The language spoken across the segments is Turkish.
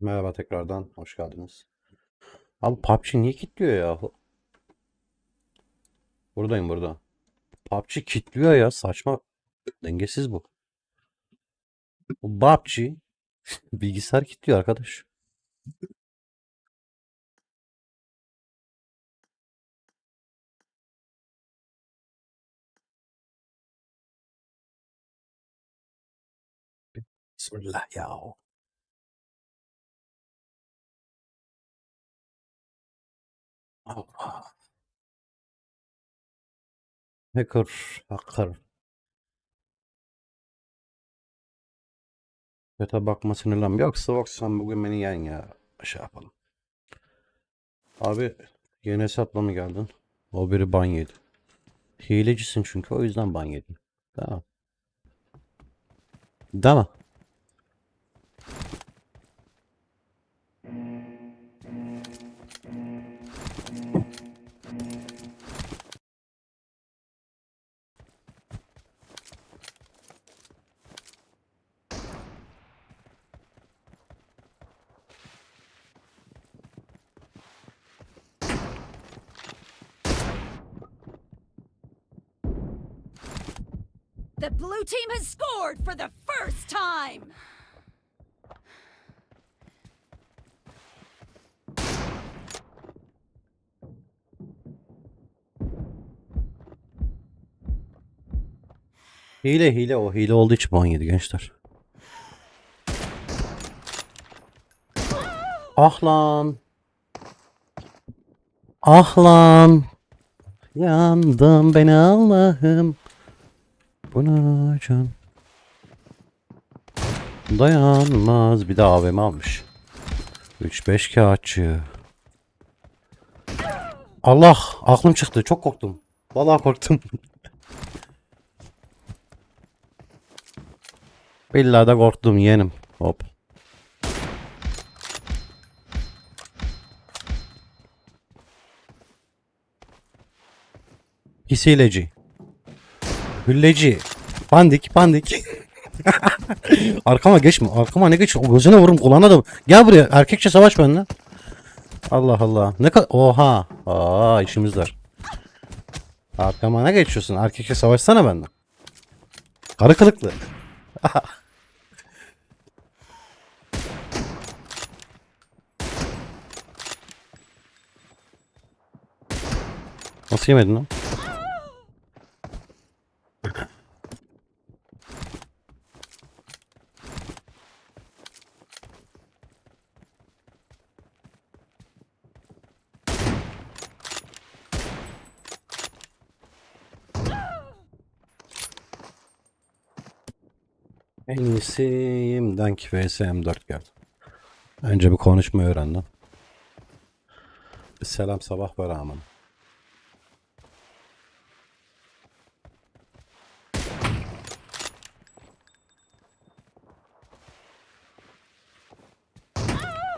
Merhaba tekrardan, hoş geldiniz. Abi PUBG niye kilitliyor ya? Buradayım burada. PUBG kilitliyor ya, saçma, dengesiz bu. Bu PUBG bilgisayar kilitliyor arkadaş. Bismillah ya. Allah. Hacker, hacker. Chat'e bakma sinirlenme. Yoksa bak sen bugün beni yen ya. Şey yapalım. Abi yeni hesapla mı geldin? O biri ban yedi. Hilecisin çünkü o yüzden ban yedin. Tamam. Değil The blue team has scored for the first time! Hile hile o hile olduğu için ban yedi gençler. Ah lan. Ah lan. Yandım ben Allah'ım. Buna can. Dayanmaz. Bir de AVM almış. 3-5 kağıtçı. Allah aklım çıktı. Çok korktum. Vallahi korktum. Billahi de korktum yeğenim. Hop. Pis hileci. Hülleci. Pandik pandik. arkama geçme. Arkama ne geç? Gözüne vururum kulağına da. Gel buraya. Erkekçe savaş benimle. Allah Allah. Ne kadar... Oha. Aa işimiz var. Arkama ne geçiyorsun? Erkekçe savaşsana benden. Karı kılıklı. Nasıl yemedin lan? Dank vs M4 geldi. Önce bir konuşmayı öğrendim. Selam sabah ve rağmen.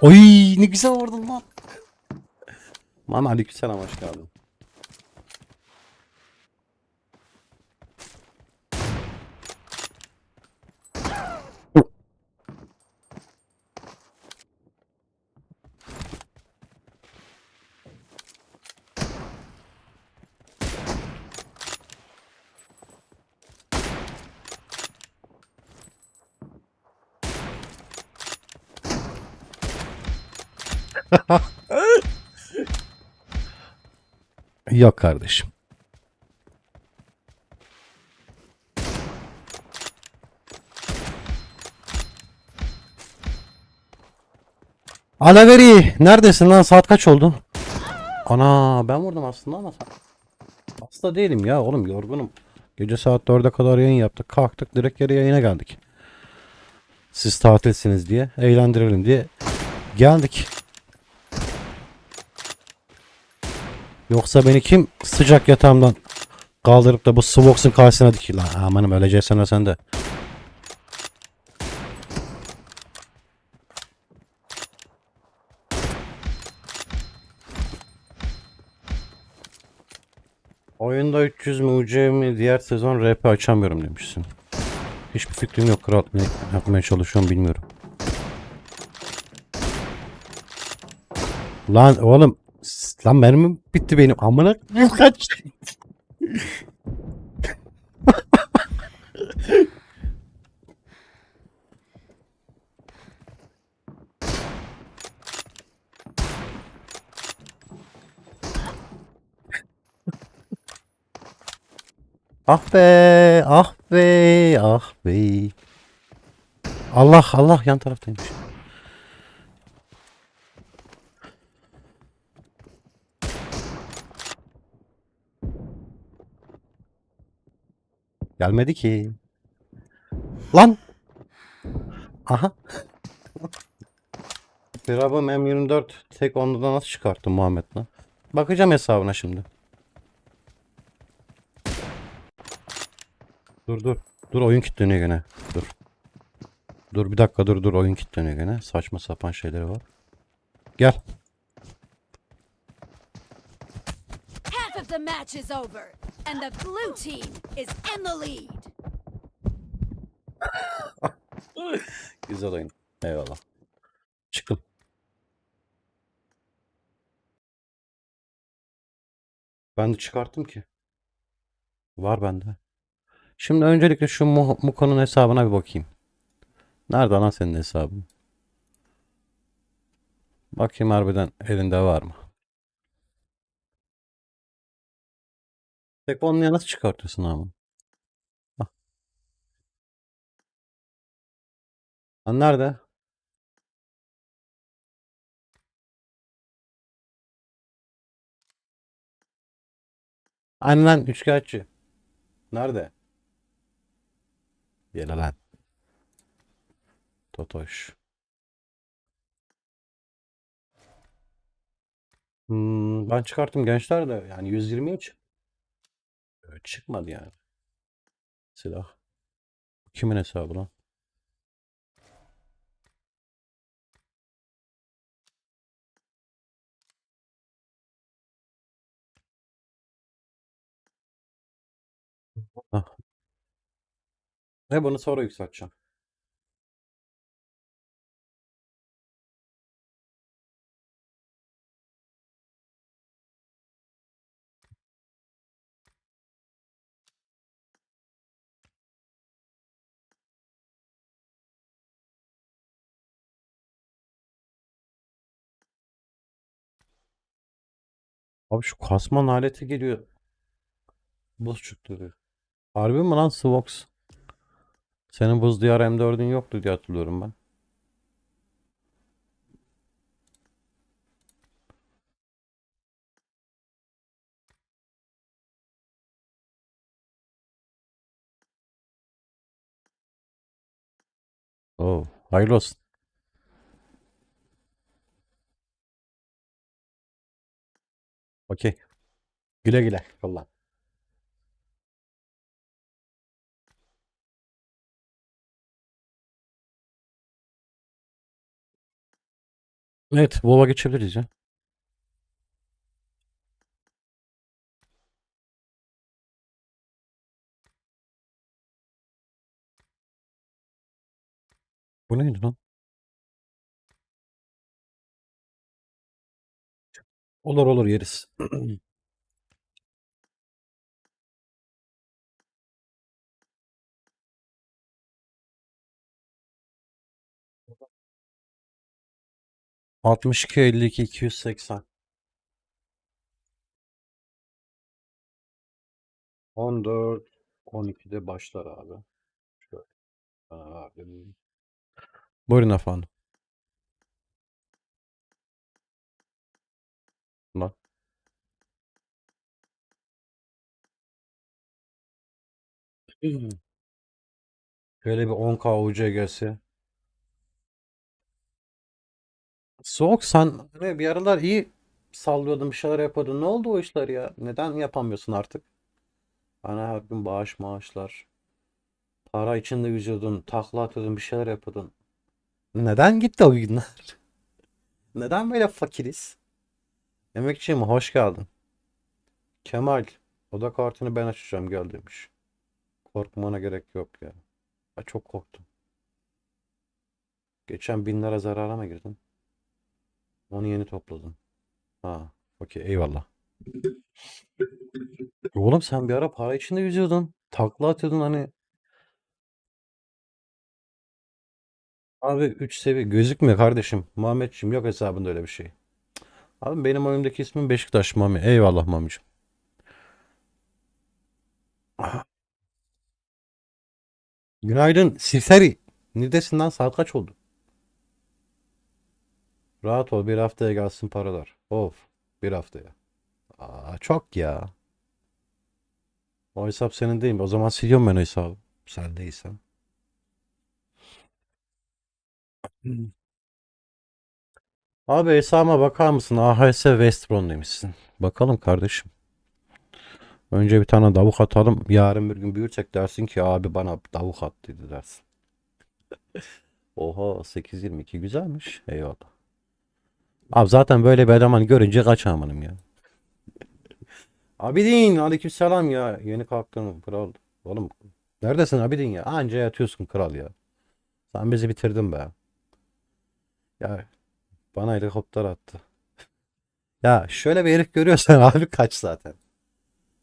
Oy ne güzel vurdun lan. Mama aleykümselam hoş geldin. Yok kardeşim. Alaveri neredesin lan saat kaç oldu? Ana ben vurdum aslında ama hasta değilim ya oğlum yorgunum. Gece saat 4'e kadar yayın yaptık kalktık direkt geri yayına geldik. Siz tatilsiniz diye eğlendirelim diye geldik. Yoksa beni kim sıcak yatağımdan kaldırıp da bu Svox'un karşısına dikil lan. Amanım öleceksen sen de. Oyunda 300 mi UC mi diğer sezon RP açamıyorum demişsin. Hiçbir fikrim yok kral. Ne yapmaya çalışıyorum bilmiyorum. Lan oğlum. Lan mermim bitti benim. Amına kaç. Ah be, ah be, ah be. Allah Allah yan taraftaymış. Gelmedi ki. Lan. Aha. Firabım M24 tek onluda nasıl çıkarttın Muhammed lan? Bakacağım hesabına şimdi. Dur dur. Dur oyun kilitleniyor gene. Dur. Dur bir dakika dur dur oyun kilitleniyor gene. Saçma sapan şeyleri var. Gel. Half of the match is over, and the blue team is in the lead. Güzel oyun. Eyvallah. Çıktım. Ben de çıkarttım ki. Var bende. Şimdi öncelikle şu Mu- Muko'nun hesabına bir bakayım. Nerede lan senin hesabın? Bakayım harbiden elinde var mı? Tek onluya nasıl çıkartıyorsun abi? Ah. Lan nerede? Annen üçkağıtçı. Nerede? Gel lan. Totoş. Hmm, ben çıkarttım gençler de yani 120'ye çık. Çıkmadı yani. Silah. Kimin hesabı lan? Ah. Ne bunu sonra yükselteceğim. Abi şu kasman aleti geliyor. Buz çıktırıyor. Harbi mi lan Svox? Senin buz diyar M4'ün yoktu diye hatırlıyorum ben. Oo, hayırlı olsun. Okey. Güle güle. Kullan. Evet, WoW'a geçebiliriz ya. Bu neydi lan? Olur olur yeriz. Altmış iki elli iki iki yüz seksen. On dört on ikide başlar abi. Şöyle. Abi. Buyurun efendim. Lan. Şöyle bir 10K UC gelse. Soğuk sen hani bir aralar iyi sallıyordun bir şeyler yapıyordun. Ne oldu o işler ya? Neden yapamıyorsun artık? Hani her gün bağış maaşlar. Para içinde yüzüyordun. Takla atıyordun. Bir şeyler yapıyordun. Neden gitti o günler? Neden böyle fakiriz? Emekçiyim hoş geldin. Kemal. Oda kartını ben açacağım gel demiş. Korkmana gerek yok ya. Ha, çok korktum. Geçen bin lira zarara mı girdim? Onu yeni topladım. Ha, okey eyvallah. Oğlum sen bir ara para içinde yüzüyordun. Takla atıyordun hani. Abi 3 seviye gözükmüyor kardeşim. Muhammedciğim yok hesabında öyle bir şey. Abi benim oyundaki ismim Beşiktaş Mami. Eyvallah Mami'cim. Ah. Günaydın Siferi. Neredesin lan? Saat oldu? Rahat ol bir haftaya gelsin paralar. Of bir haftaya. Aa, çok ya. O hesap senin değil mi? O zaman siliyorum ben hesabı. Sen değilsen. Abi hesabıma bakar mısın? AHS West Brom demişsin. Bakalım kardeşim. Önce bir tane davuk atalım. Yarın bir gün büyürsek dersin ki abi bana davuk at dedi dersin. Oha 8.22 güzelmiş. Eyvallah. Abi zaten böyle bir eleman görünce kaçamanım ya. Abidin aleykümselam ya. Yeni kalktın kral. Oğlum neredesin Abidin ya? Anca yatıyorsun kral ya. Sen bizi bitirdin be. Ya bana helikopter attı. Ya şöyle bir herif görüyorsan abi kaç zaten.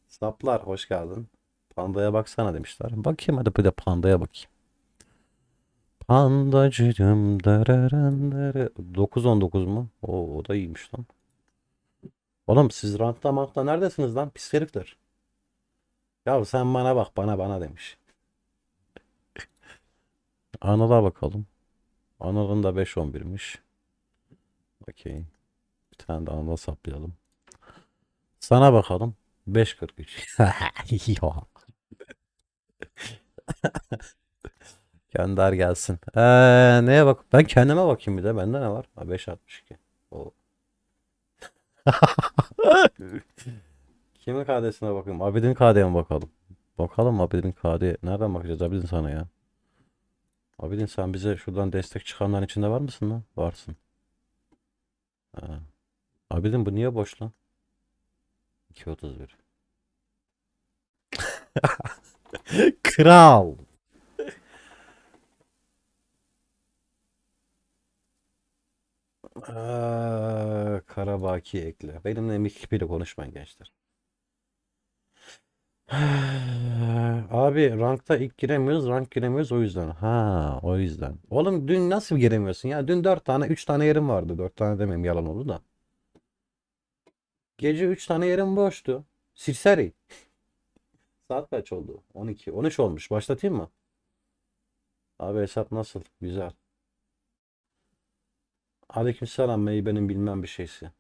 Saplar hoş geldin. Pandaya baksana demişler. Bakayım hadi bir de pandaya bakayım. Pandacığım dararan dara. 9-19 mu? Oo, o da iyiymiş lan. Oğlum siz rankta mankta neredesiniz lan pis herifler? Ya sen bana bak bana bana demiş. Anıl'a bakalım. Anıl'ın da 5-11'miş. Okey. Bir tane de Anıl'a saplayalım. Sana bakalım. 5.43. Ya. Gönder gelsin. Ee, neye bak? Ben kendime bakayım bir de. Bende ne var? Ha, 5.62. O. Kimin KD'sine bakayım? Abidin KD'ye bakalım? Bakalım Abidin KD. Nereden bakacağız Abidin sana ya? Abidin sen bize şuradan destek çıkanların içinde var mısın lan? Varsın. Ha. Abidin bu niye boş lan? 2.31 Kral. Aa, Karabaki ekle. Benimle Mikipi'yle konuşmayın gençler. Abi rankta ilk giremiyoruz, rank giremiyoruz o yüzden. Ha, o yüzden. Oğlum dün nasıl giremiyorsun ya? Dün 4 tane, 3 tane yerim vardı. 4 tane demeyeyim yalan oldu da. Gece 3 tane yerim boştu. Sirseri. Saat kaç oldu? 12, 13 olmuş. Başlatayım mı? Abi hesap nasıl? Güzel. Aleykümselam meybenin bilmem bir şeysi.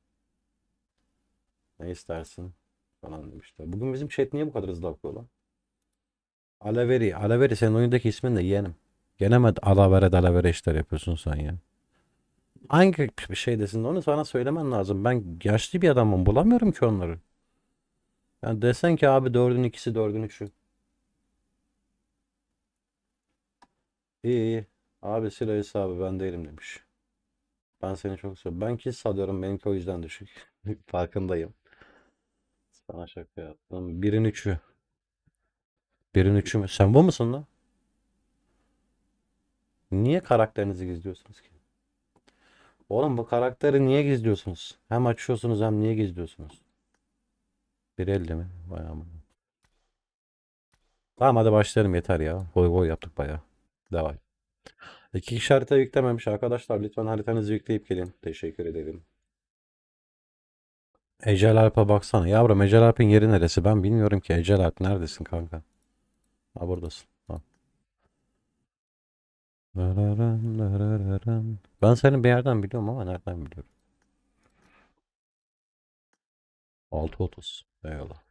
Ne istersin? Falan demişler. Bugün bizim chat niye bu kadar hızlı akıyor lan? Alaveri. Alaveri senin oyundaki ismin de yeğenim. Gene mi alavere dalavere işler yapıyorsun sen ya? Hangi şey desin onu sana söylemen lazım. Ben yaşlı bir adamım bulamıyorum ki onları. Yani desen ki abi dördün ikisi dördün üçü. İyi iyi. Abi silah hesabı ben değilim demiş. Ben seni çok seviyorum. Ben kill salıyorum. Benimki o yüzden düşük. Farkındayım. Sana şaka yaptım. Birin üçü. Birin üçü mü? Sen bu musun lan? Niye karakterinizi gizliyorsunuz ki? Oğlum bu karakteri niye gizliyorsunuz? Hem açıyorsunuz hem niye gizliyorsunuz? 1.50 mi? Vay aman. Tamam hadi başlayalım yeter ya. Goy goy yaptık bayağı. Devam. İki kişi harita yüklememiş arkadaşlar. Lütfen haritanızı yükleyip gelin. Teşekkür ederim. Ecel Alp'e baksana. Yavrum Ecel Alp'in yeri neresi? Ben bilmiyorum ki. Ecel Alp neredesin kanka? Ha buradasın. Ben seni bir yerden biliyorum ama nereden biliyorum? 6.30. Eyvallah.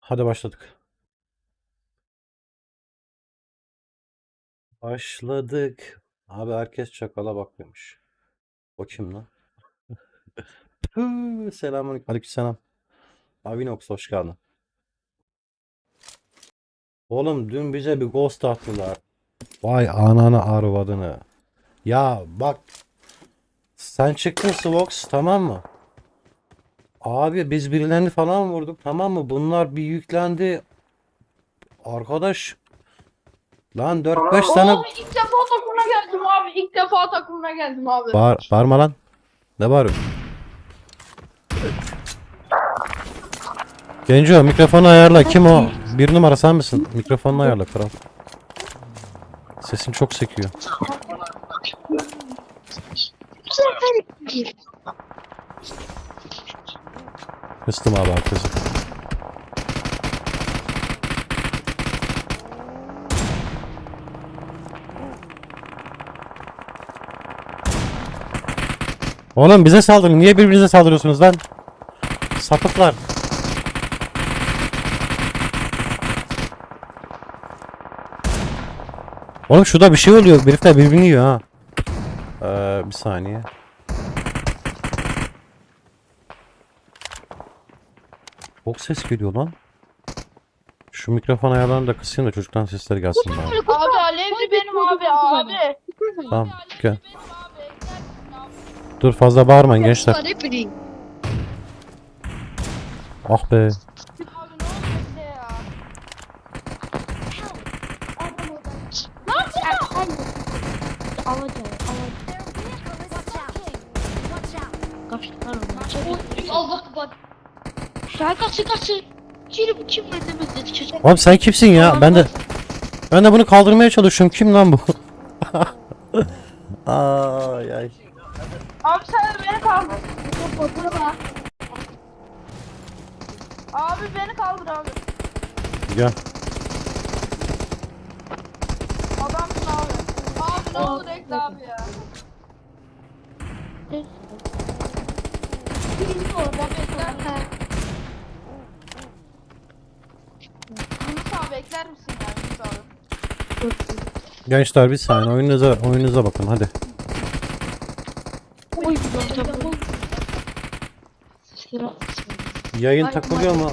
Hadi başladık. Başladık. Abi herkes çakala bakıyormuş. O kim lan? Tüh, Selamünaleyküm. Aleykümselam. Avinox hoş geldin. Oğlum dün bize bir ghost attılar. Vay ananı arvadını. Ya bak. Sen çıktın Svox tamam mı? Abi biz birilerini falan vurduk tamam mı? Bunlar bir yüklendi. Arkadaş. Lan 4-5 tane Oo, ilk defa takımına geldim abi. İlk defa takımına geldim abi. Bağır, bağırma lan. Ne bağırıyorsun? Genco mikrofonu ayarla. Kim o? Bir numara sen misin? Mikrofonunu ayarla kral. Sesin çok sekiyor. Kıstım abi herkesi. Oğlum bize saldırın. Niye birbirinize saldırıyorsunuz lan? Sapıklar. Oğlum şurada bir şey oluyor. Herifler birbirini yiyor ha. Ee, bir saniye. Çok ses geliyor lan. Şu mikrofon ayarlarını da kısayım da çocuktan sesler gelsin bari. Abi Alevli benim abi abi. Tamam gel. Dur fazla bağırmayın gençler. Ah be. Abi ne oluyor size ya? Alacağım. Kaçtılar Allah bak. Ya kaçı kaçı. Kim kim öldü dedi çocuk. Oğlum sen kimsin ya? Ben de ben de bunu kaldırmaya çalışıyorum. Kim lan bu? ay ay. Abi sen de beni kaldır. Abi beni kaldır abi. Gel. Adamsın abi. Abi ne olur ekle abi ya. Yunus abi ekler misin ya Yunus abi? Gençler bir saniye oyununuza oyununuza bakın hadi. Oy tamam. Sıra. Yayın takılıyor mu?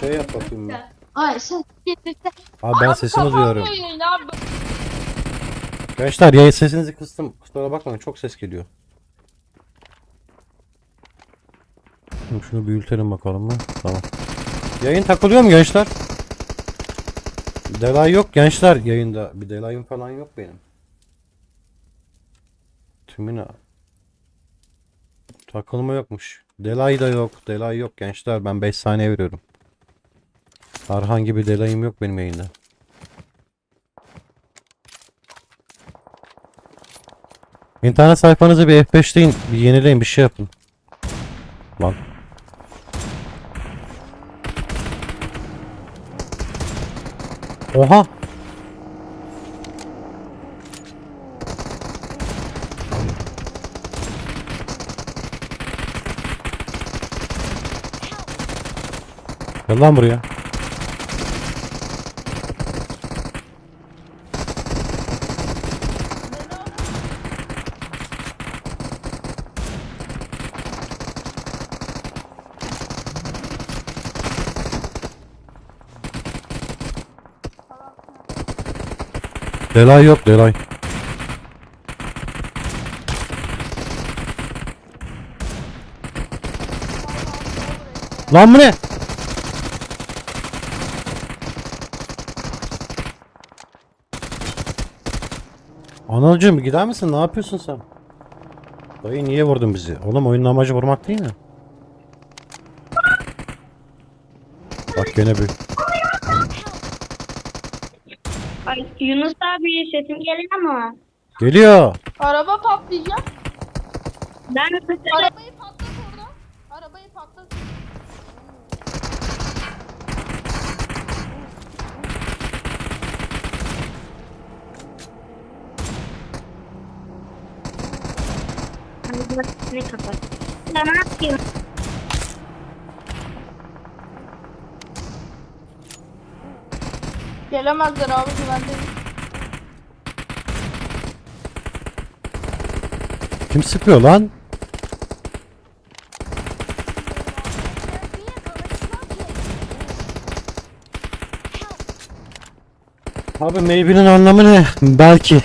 Şey yap bakayım. Ay sen. Abi ben sesini duyuyorum. Abi. Gençler yayın sesinizi kıstım. Kusura bakmayın çok ses geliyor. Şimdi şunu büyütelim bakalım mı? Tamam. Yayın takılıyor mu gençler? Delay yok gençler yayında. Bir delayım falan yok benim. Tümüne. Takılma yokmuş. Delay da yok. Delay yok gençler. Ben 5 saniye veriyorum. Herhangi bir delayım yok benim yayında. İnternet sayfanızı bir F5'leyin, bir yenileyin, bir şey yapın. Lan. Oha. Gel lan buraya. Delay yok delay. Lan bu ne? Anacığım gider misin? Ne yapıyorsun sen? Dayı niye vurdun bizi? Oğlum oyunun amacı vurmak değil mi? Bak gene bir. Ay, Yunus abi sesim geliyor mu? Geliyor. Araba patlayacak. Ben Arabayı patlat orada. Arabayı patlat. ne kapat. Ben ne yapayım? Gelemezler abi güvende. Kim sıkıyor lan? Abi maybe'nin anlamı ne? Belki.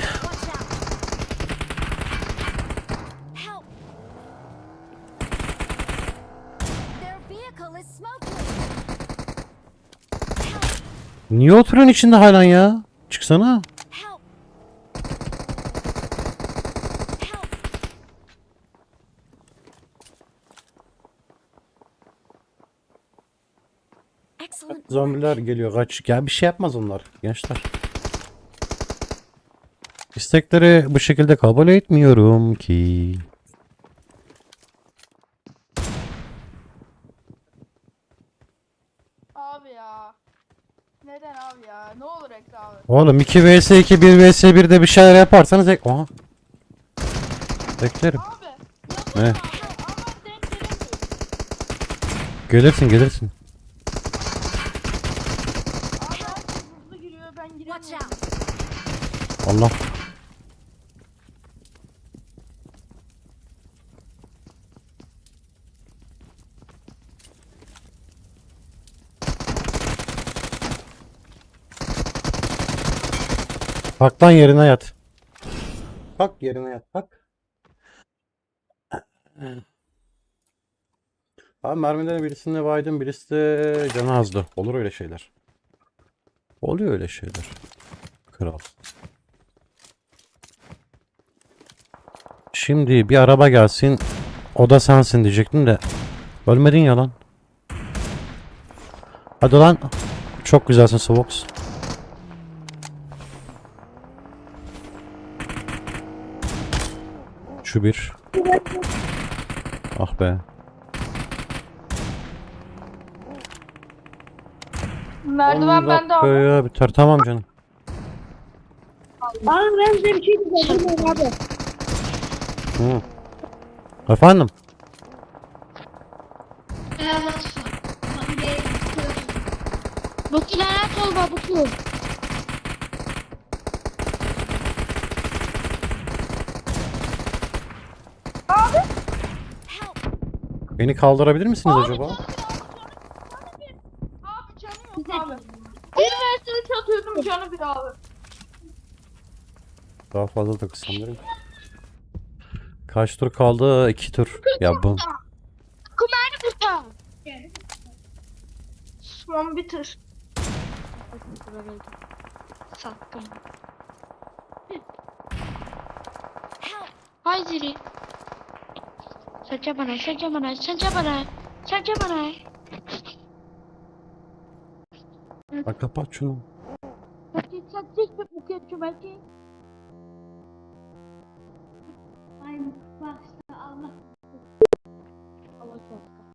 Niye oturuyorsun içinde halen ya? Çıksana. Zombiler geliyor kaç. Ya bir şey yapmaz onlar gençler. İstekleri bu şekilde kabul etmiyorum ki. Abi ya. Neden abi ya? Ne olur Ekra abi. Oğlum 2 vs 2 1 vs 1'de bir şeyler yaparsanız ek... Aha. Beklerim. Abi. Ne? Ama gelemiyorum. Gelirsin gelirsin. Abi herkes hızlı giriyor ben Watch giremiyorum. out. Allah. Kalk lan yerine yat. Kalk yerine yat kalk. Abi mermilerin birisinde baydım birisi de canı azdı. Olur öyle şeyler. Oluyor öyle şeyler. Kral. Şimdi bir araba gelsin. O da sensin diyecektim de. Ölmedin ya lan. Hadi lan. Çok güzelsin Svox. Şu bir. Ah be. Merdiven 10 bende abi. dakikaya biter. Tamam canım. Abi ben size bir şey diyeceğim abi. Hı. Efendim? Bu lanet ol babuku. Beni kaldırabilir misiniz acaba? Abi canı yok abi. Bir vs üç atıyordum canı bir abi. Daha fazla da kısamlarım. Kaç tur kaldı? İki tur. Ya bu. Kumarı burada. Son bitir. Sattım. Help. Saça bana, saça bana, saça bana, saça bana. Bak kapat şunu. Saça saça bu kötü belki.